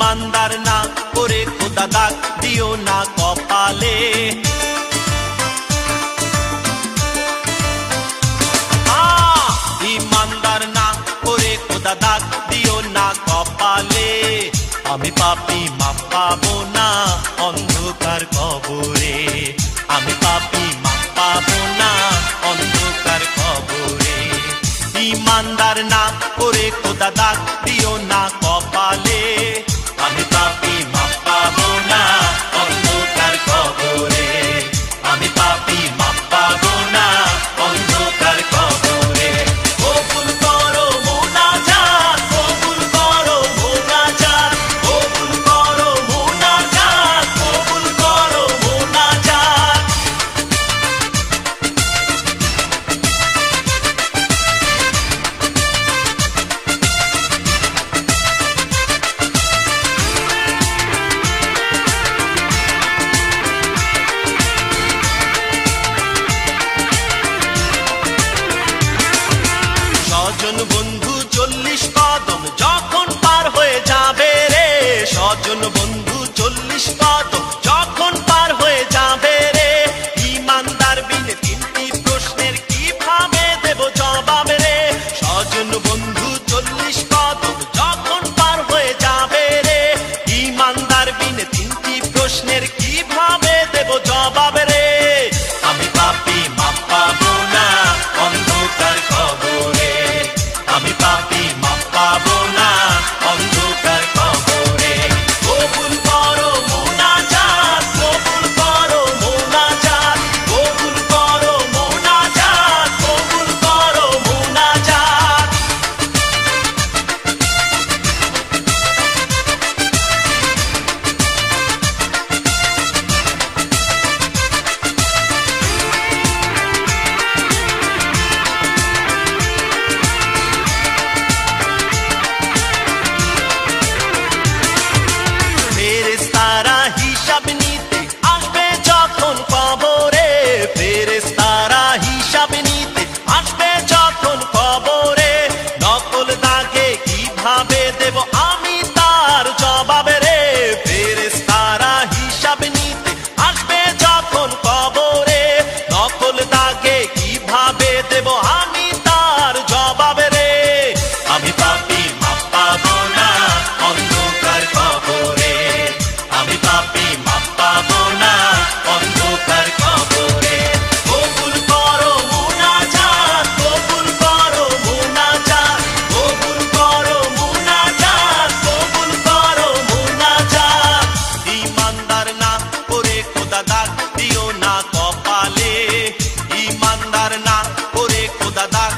ইমানদার না করে খোদা দাগ দিও না কপালে! ইমানদার না করে খোদা দাগ দিও না কপালে। আমি পাপি, মাপ পাবো না অন্ধকার কবরে। আমি পাপি, মাপ পাবো না অন্ধকার কবরে। ইমানদার না করে খোদা দাগ দিও না কপালে। সজন বন্ধু চল্লিশ কদম যখন পার হয়ে যাবে রে, সজন বন্ধু চল্লিশ কদম যখন পার হয়ে যাবে রে, ইমানদার বিনে তিনটি প্রশ্নের কি ভাবে দেব জবাব রে? সজন বন্ধু চল্লিশ কদম যখন পার হয়ে যাবে রে, ইমানদার বিনে তিনটি প্রশ্নের কি কীভাবে da da